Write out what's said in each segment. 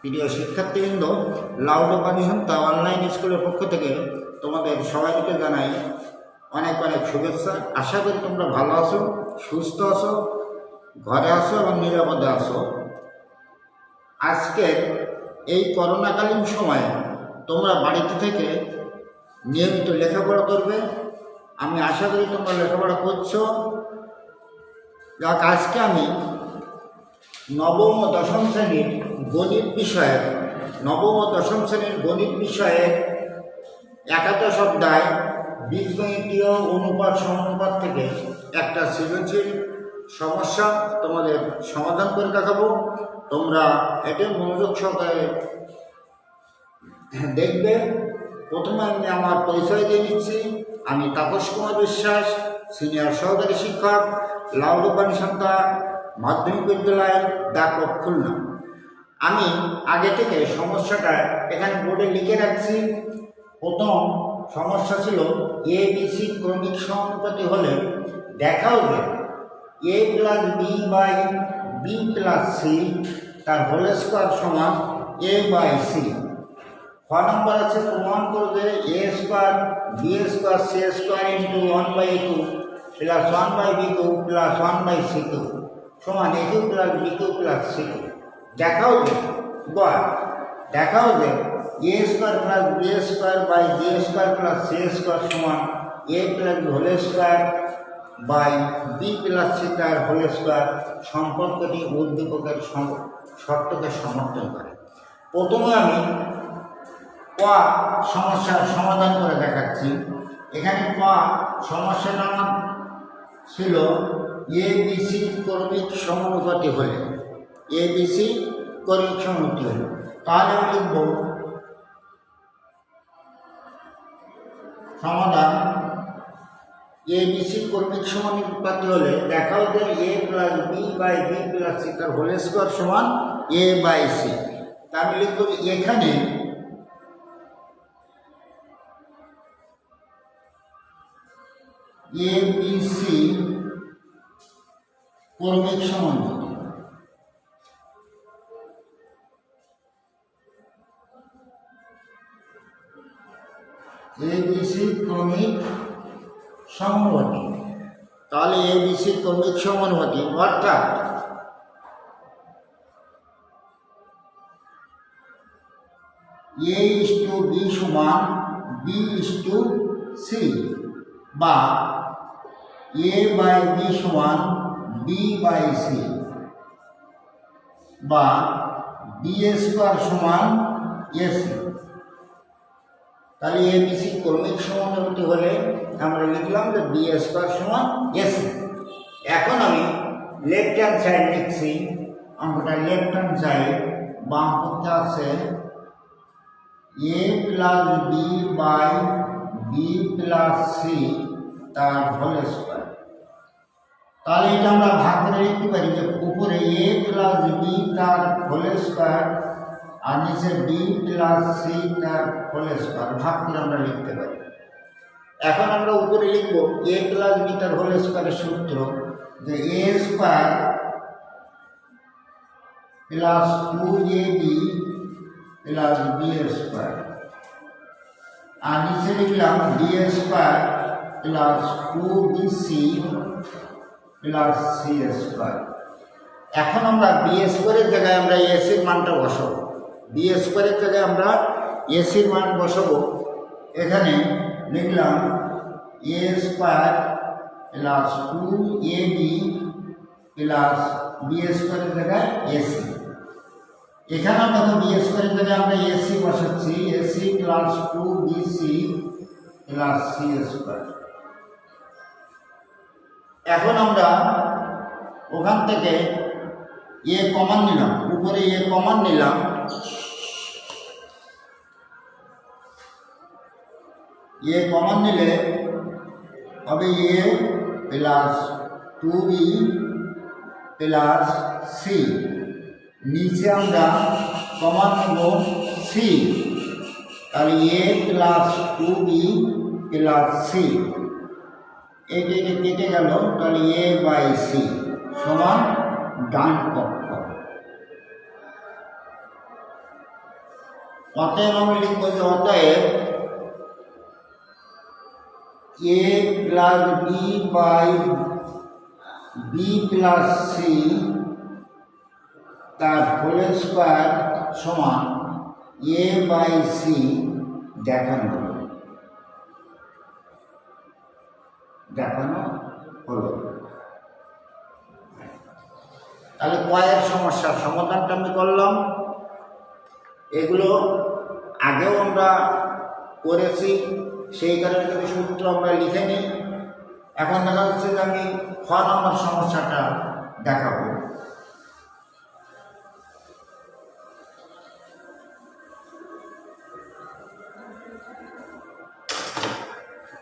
প্রিয় শিক্ষার্থীবৃন্দ loud পানিসন্তা online স্কুলের পক্ষ থেকে তোমাদের সবাইকে জানাই অনেক অনেক শুভেচ্ছা। আশা করি তোমরা ভালো আছো, সুস্থ আছো, ঘরে আছো এবং নিরাপদে আছো। আজকের এই করোনাকালীন সময়ে তোমরা বাড়িতে থেকে নিয়মিত লেখাপড়া করবে। আমি আশা করি তোমরা লেখাপড়া করছ। যাক, আজকে আমি নবম ও দশম শ্রেণির গণিত বিষয়ের নবম ও দশম শ্রেণির গণিত বিষয়ে একাদশ অধ্যায় বীজগণিতীয় অনুপাত সমানুপাত থেকে একটা সৃজনশীল সমস্যা তোমাদের সমাধান করে দেখাবো। তোমরা এটা মনোযোগ সহকারে দেখবে। প্রথমে আমি আমার পরিচয় দিয়ে নিচ্ছি। আমি তাপস কুমার বিশ্বাস, সিনিয়র সহকারী শিক্ষক, লাউডপানি সন্তা মাধ্যমিক বিদ্যালয় ডাকক খুলনা। আমি আগে থেকে সমস্যাটা এখানে বোর্ডে লিখে রাখছি। প্রথম সমস্যা ছিল এ বি সি ক্রমিক সমানুপাতি হলে দেখাও যে A plus B by B plus C তার হোল স্কোয়ার সমান এ বাই সি খ নম্বর আছে প্রমাণ করবে A square B square C square into one by two plus one by B two plus one by C two সমান A two plus B two plus C two দেখাও যে বা দেখাও যে A square plus B square by B square plus C square সমান A plus whole square by B plus C তার whole square সম্পর্কটি উদ্দীপকের শর্তকে সমর্থন করে। প্রথমে আমি ক সমস্যার সমাধান করে দেখাচ্ছি। এখানে ক সমস্যাটা আমার ছিল এ বি সি কর্মিক সমানুপাতি হলে। এ বি সি কর্মিক সমানুপাতি হলে তাহলে আমি লিখব সমাধান এ বি সি কর্মিক সমানুপাতি হলে দেখাও যে A plus B by B plus C তার হোল স্কোয়ার সমান এ বাই সি আমি লিখব এখানে এ বি সি কর্মিক সমানুপাতি সমানুপাতি তাহলে এ বি সি ক্রমিক সমানুপাতি অর্থাৎ এ ইস টু বি সমান বি ইস টু সি বা এ বাই বি সমান বি বাই সি বা বি স্কোয়ার সমান এসি তাহলে এ বি সি ক্রমিক সমানুপাতি হলে আমরা লিখলাম যে বি স্কোয়ার সমান এসি এখন আমি লেফট হ্যান্ড সাইড লিখছি, অঙ্কটা লেফট হ্যান্ড সাইড বাম পক্ষে আছে A plus B by B plus C, তার হোল স্কোয়ার। তাহলে এটা আমরা ভাগ করে লিখতে পারি যে উপরে এ প্লাস বি তার হোল স্কোয়ার আর নিচে বি প্লাস সি তার হোল স্কোয়ার ভাগ করে আমরা লিখতে পারি। এখন আমরা উপরে লিখব এ প্লাস বি তার হোল সূত্র, যে A square plus two A B plus B square আর নিচে লিখলাম B square plus two B C plus C square এখন আমরা বি স্কোয়ারের জায়গায় আমরা এসির মানটা বসাবো। বি স্কোয়ারের জায়গায় আমরা এসির মান বসাবো। এখানে লিখলাম A square plus two A B plus B স্কোয়ারের জায়গায় এসি এখানে তো বি স্কোয়ারের জায়গায় আমরা এসি বসাচ্ছি। AC plus two BC plus C square এখন আমরা ওখান থেকে এ কমান নিলাম। উপরে এ কমান নিলাম। এ কমান নিলে হবে A plus two B plus C নিচে আমরা কমান নেব সি তাহলে A plus two B plus C এটা এটা কেটে গেল তাহলে এ বাই সি সমান ডান পক্ষ অতএব আমি লিখব যে অতএব A plus B by B plus C তার হোল স্কোয়ার সমান এ বাই সি দেখানো হলো। দেখানো হলো। তাহলে কয়েক সমস্যার সমাধানটা আমি করলাম। এগুলো আগেও আমরা করেছি। সেই কারণে কিছু সূত্র আমরা লিখে নিই, এখন দেখা যাচ্ছে যে আমি খ নম্বর সমস্যাটা দেখাবো।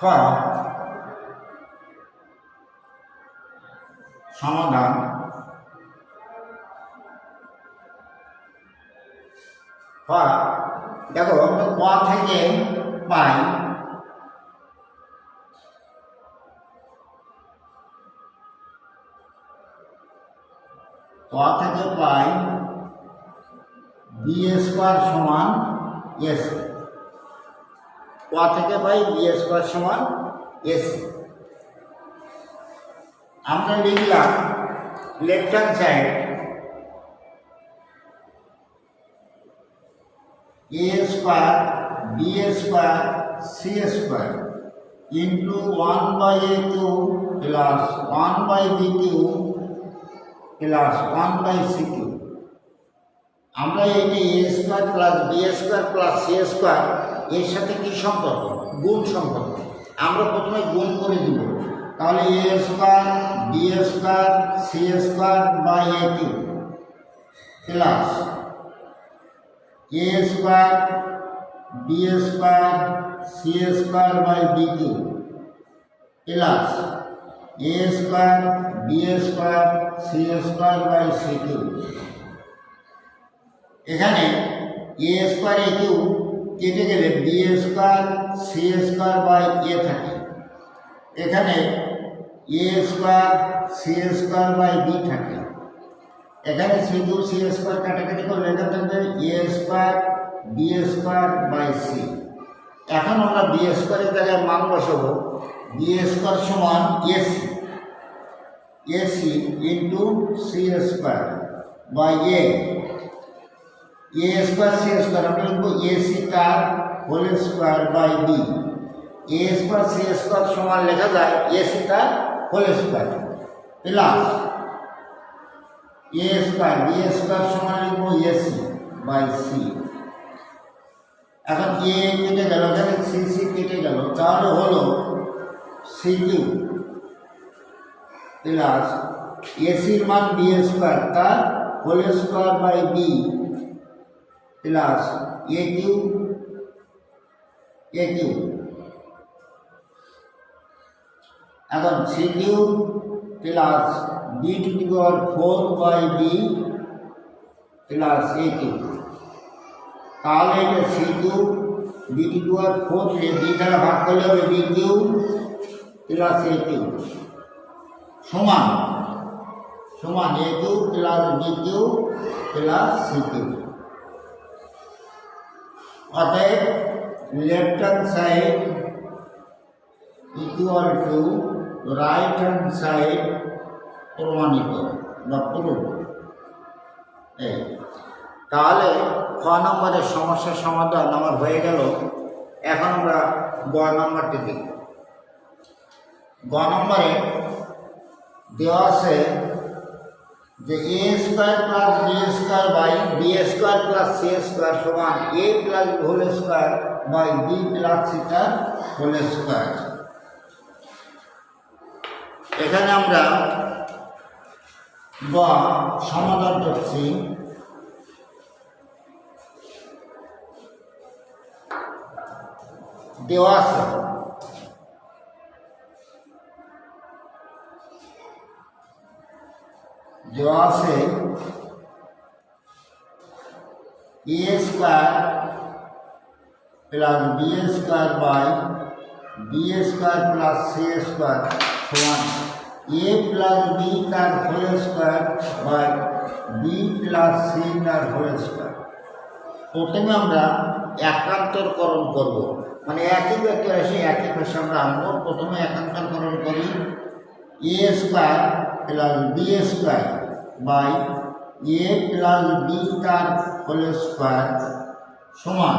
খ, সমাধান। দেখো আমরা ক থেকে পাই। ক থেকে পাই বি স্কোয়ার সমান এস ক থেকে পাই বি স্কোয়ার সমান এস আমরা লিখলাম left hand side A square B square C square into one by A cube plus one by B cube plus one by C cube আমরা এইটা A square plus B square plus C square এর সাথে কি সম্পর্ক? গুণ সম্পর্ক। আমরা প্রথমে গুণ করে দিব। তাহলে A square B square C square by A cube plus A square B square C square by B cube plus A square B square C square by C cube এখানে এ স্কোয়ার এ কিউ কেটে গেলে B square C square by A থাকে। এখানে A square C square by B থাকে। এখানে C Q C square কাটাকাটি করলে এখানে থাকবে A square B square by C এখন আমরা বি স্কোয়ারের জায়গায় মান বসাবো। বি স্কোয়ার সমান AC AC into C square by A A square C square আমরা লিখব এসি তার whole square by B A square C square সমান লেখা যায় এসি তার whole square plus A square B square সমান লিখব এসি বাই সি এখন এ কেটে গেল এখানে সি সি কেটে গেল। তাহলে হলো সি প্লাস এসির মান বি স্কোয়ার, তার whole square by B. Plus A cube A cube. এখন C cube plus B to the power four by B plus A cube. তাহলে এটা C cube B to the power four B দ্বারা ভাগ করলে হবে B cube plus A cube সমান সমান A cube plus B cube plus C অতএব left hand side equal to right hand side প্রমাণিত বা প্রুফ তাহলে খ নম্বরের সমস্যার সমাধান আমার হয়ে গেল। এখন আমরা গ নম্বরটি দেখি গ নম্বরে দেওয়া আছে যে A square plus B square by B square plus C square সমান A plus whole square by B plus seater whole square এখানে আমরা গ সমাধান করছি। দেওয়া আছে দেওয়া আছে square plus B square by B square plus C square সমান এ প্লাস বি তার whole square by B plus C তার হোল স্কোয়ার প্রথমে আমরা একান্তরকরণ করব মানে একই ভেক্টর এসে একই পাশে আমরা আনব। প্রথমে একান্তরকরণ করি। A square plus B square by A plus B তার হোল স্কোয়ার সমান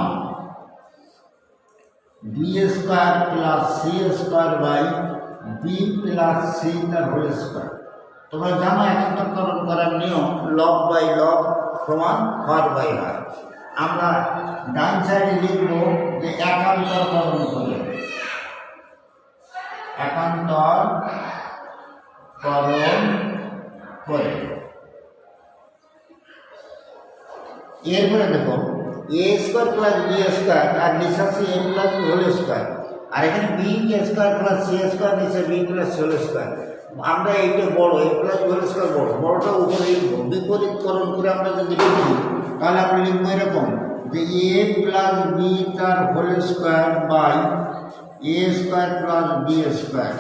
B square plus C square by B plus C তার হোল স্কোয়ার। তোমরা জানো একান্তরকরণ করার নিয়ম লব বাই লব সমান হর বাই হর আমরা ডান সাইডে লিখব যে একান্তর একান্তরকরণ করে একান্তর করণ করে এরপরে দেখো, A square plus B square আর নিচে আছে এ প্লাস হোল স্কোয়ার। আর এখানে B square plus C square, নিচে বি প্লাস হোল স্কোয়ার। আমরা এইটা বড়, এ প্লাস হোল স্কোয়ার বড়। বড়টা উপরে লিখব। বিপরীতকরণ করে আমরা যদি লিখি তাহলে আমরা লিখব এরকম যে এ প্লাস বি তার whole square by A square plus B square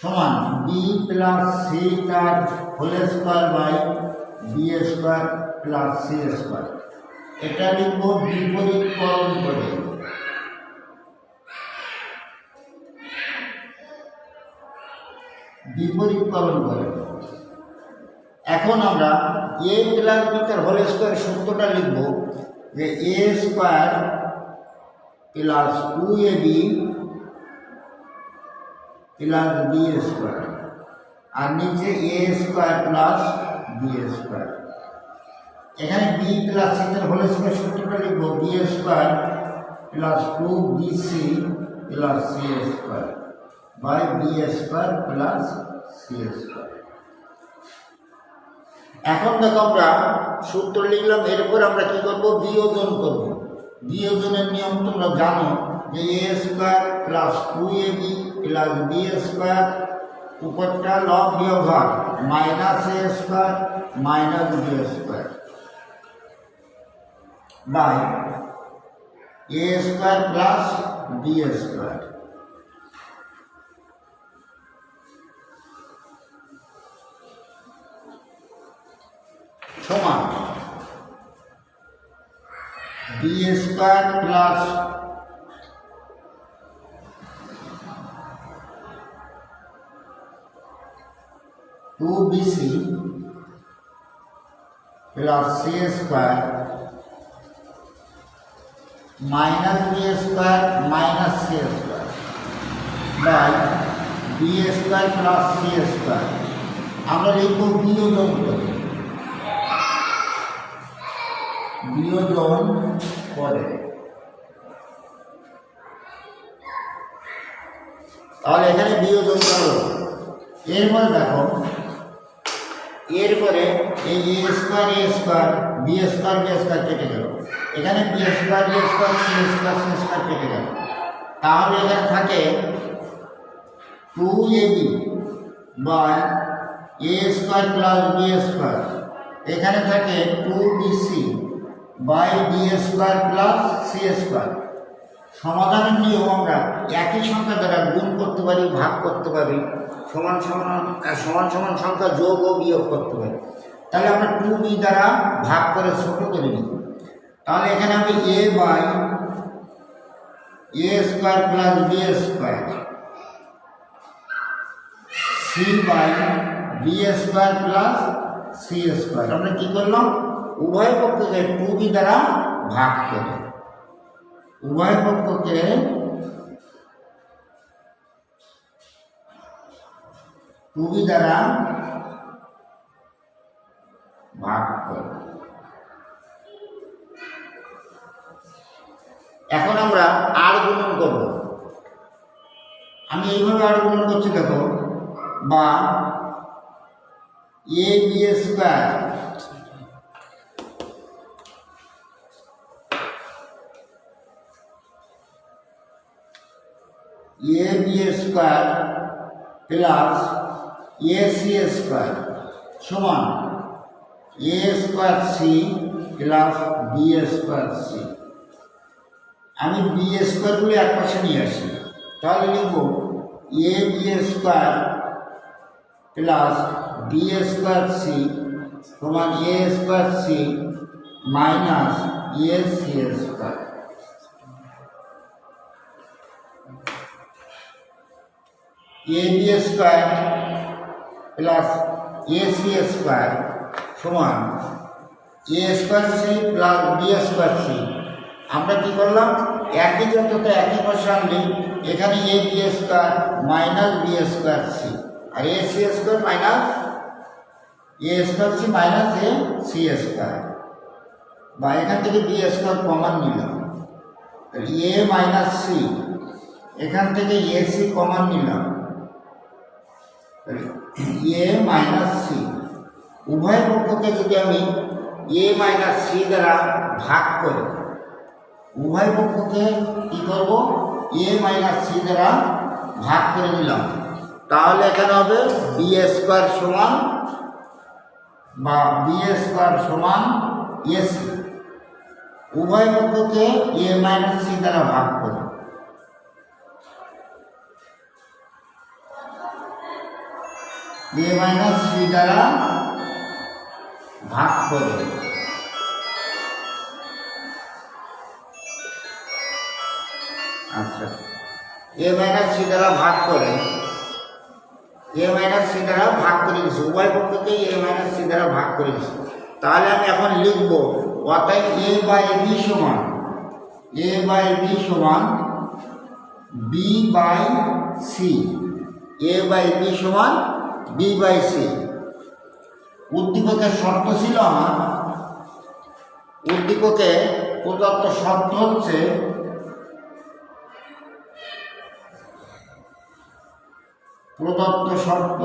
সমান বি প্লাস সি তার whole square by B square plus C square এটা লিখব বিপরীতকরণ করে। বিপরীতকরণ করে। এখন আমরা এ প্লাস বি তার হোল স্কোয়ার সূত্রটা লিখব যে A square plus two A B plus B square আর নিচে A square plus B square এখানে বি প্লাস সি এর হোল স্কোয়ার সূত্রটা লিখব B square plus two B C plus C square by B square plus C square এখন দেখো আমরা সূত্র লিখলাম, এরপর আমরা কি করব? বিয়োজন করব। বিয়োজনের নিয়ম তোমরা জানো যে A square plus two A B plus B square উপরটা লব বিয়োগ হয় minus A square minus B square by A square plus B square সমান B square plus two BC plus C square minus B square minus C square by B square plus C square আমরা লিখব বিয়োজন করে। বিয়োজন করে। তাহলে এখানে বিয়োজন করো। এরপরে দেখো, এরপরে এই A square A square, B square B square কেটে গেল। এখানে B square B square, C square C square কেটে গেল। তাহলে এখানে থাকে two A B by A square plus B square এখানে থাকে two B C by B square plus C square. সমাধানের নিয়ম আমরা একই সংখ্যা দ্বারা গুণ করতে পারি, ভাগ করতে পারি, সমান সমান সমান সমান সংখ্যা যোগ ও বিয়োগ করতে পারি। তাহলে আমরা টু বি দ্বারা ভাগ করে ছোট করে নিই। তাহলে এখানে আমি A by A square plus B square C by B square plus C square. আমরা কি করলাম? উভয় পক্ষকে টু বি দ্বারা ভাগ করে। উভয় পক্ষকে টু বি দ্বারা ভাগ করে। এখন আমরা আর গুণন করব। আমি এইভাবে আর গুণন করছি দেখো, বা A B square A B square plus A C square সমান A square C plus B square C আমি বি স্কোয়ারগুলো এক পাশে নিয়ে আসি। তাহলে লিখব A B square plus B square C সমান A square C minus A C square A B square plus A C square সমান A square C plus B square C আমরা কি করলাম? একই যন্ত্রতে একই পাশে আনলি এখানে A B square minus B square C R A C square minus A square C minus A C square বা এখান থেকে বি স্কোয়ার কমন নিলাম। এ মাইনাস সি এখান থেকে এ সি কমন নিলাম। A minus C. উভয় পক্ষকে যদি আমি এ মাইনাস সি দ্বারা ভাগ করি, উভয় পক্ষকে কী করব? এ মাইনাস সি দ্বারা ভাগ করে দিলাম তাহলে এখানে হবে বি স্কোয়ার সমান বা বি স্কোয়ার সমান এসি উভয় পক্ষকে এ মাইনাস সি দ্বারা ভাগ করি। এ মাইনাস সি দ্বারা ভাগ করে। আচ্ছা। এ মাইনাস সি দ্বারা ভাগ করে। এ মাইনাস সি দ্বারা ভাগ করে দিচ্ছি উভয় পক্ষকে এ মাইনাস সি দ্বারা ভাগ করে দিচ্ছি তাহলে আমি এখন লিখব অর্থাৎ এ বাই বি সমান এ বাই বি সমান B by C A by B সমান বি বাই সি। উদ্দীপকের শর্ত ছিল আমার। উদ্দীপকে প্রদত্ত শর্ত হচ্ছে প্রদত্ত শর্ত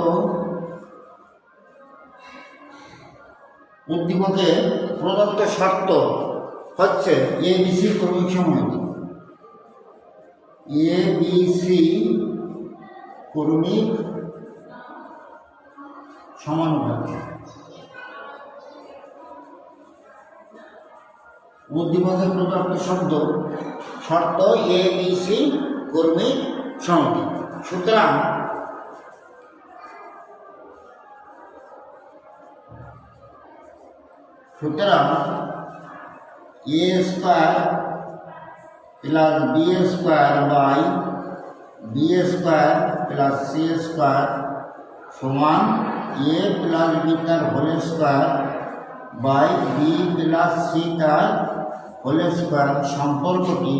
উদ্দীপকে প্রদত্ত শর্ত হচ্ছে এ বি সি ক্রমিক সমানুপাতি এ ক্রমিক সমানুপাতি উদ্দীপকের প্রদত্ত শব্দ, শর্ত এ বি সি কর্মী সমানুপাতি সুতরাং সুতরাং A square plus B square by B square plus C square সমান A plus B whole square by B plus C তার হোল স্কোয়ার সম্পর্কটি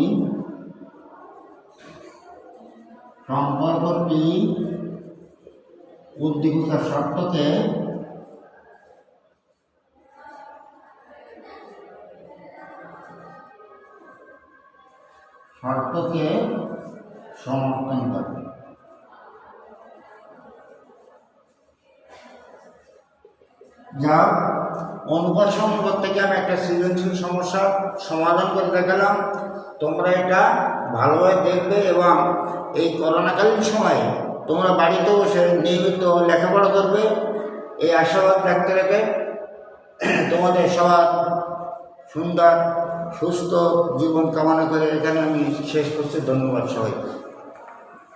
সম্পর্কটি উদ্দীপকের শর্তকে শর্তকে সমর্থন করে। যা অনুপাত সমীকরণ থেকে আমি একটা সৃজনশীল সমস্যা সমাধান করে দেখালাম। তোমরা এটা ভালোভাবে দেখবে এবং এই করোনাকালীন সময়ে তোমরা বাড়িতে বসে নিয়মিত লেখাপড়া করবে। এই আশাবাদ রাখতে রেখে তোমাদের সবার সুন্দর, সুস্থ জীবন কামনা করে এখানে আমি শেষ করছি। ধন্যবাদ সবাইকে।